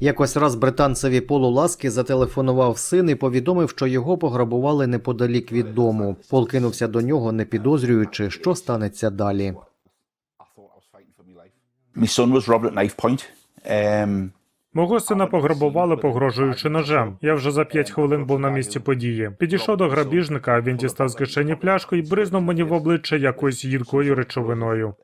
Якось раз британцеві Полу Ласки зателефонував син і повідомив, що його пограбували неподалік від дому. Пол кинувся до нього, не підозрюючи, що станеться далі. Um, Мого сина пограбували, погрожуючи ножем. Я вже за п'ять хвилин був на місці події. Підійшов до грабіжника, він дістав з кишені пляшку і бризнув мені в обличчя якоюсь їдкою речовиною.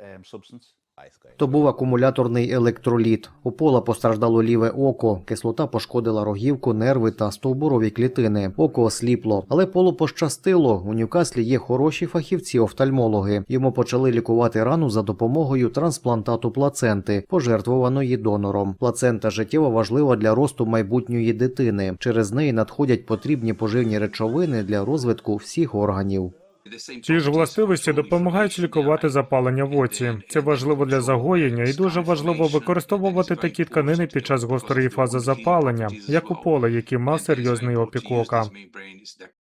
То був акумуляторний електроліт. У пола постраждало ліве око. Кислота пошкодила рогівку, нерви та стовбурові клітини. Око осліпло. Але полу пощастило. У Ньюкаслі є хороші фахівці-офтальмологи. Йому почали лікувати рану за допомогою трансплантату плаценти, пожертвуваної донором. Плацента життєво важлива для росту майбутньої дитини. Через неї надходять потрібні поживні речовини для розвитку всіх органів. Ці ж властивості допомагають лікувати запалення в оці. Це важливо для загоєння і дуже важливо використовувати такі тканини під час гострої фази запалення, як у поле, який мав серйозний опік ока.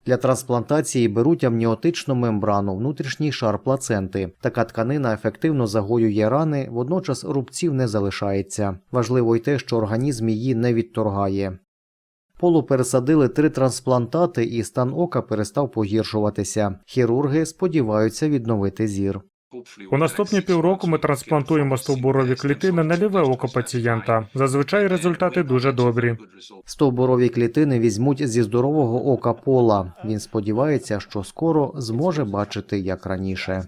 Для трансплантації беруть амніотичну мембрану, внутрішній шар плаценти. Така тканина ефективно загоює рани, водночас рубців не залишається. Важливо й те, що організм її не відторгає. Полу пересадили три трансплантати, і стан ока перестав погіршуватися. Хірурги сподіваються відновити зір. У наступні півроку ми трансплантуємо стовбурові клітини на ліве око пацієнта. Зазвичай результати дуже добрі. Стовбурові клітини візьмуть зі здорового ока пола. Він сподівається, що скоро зможе бачити як раніше.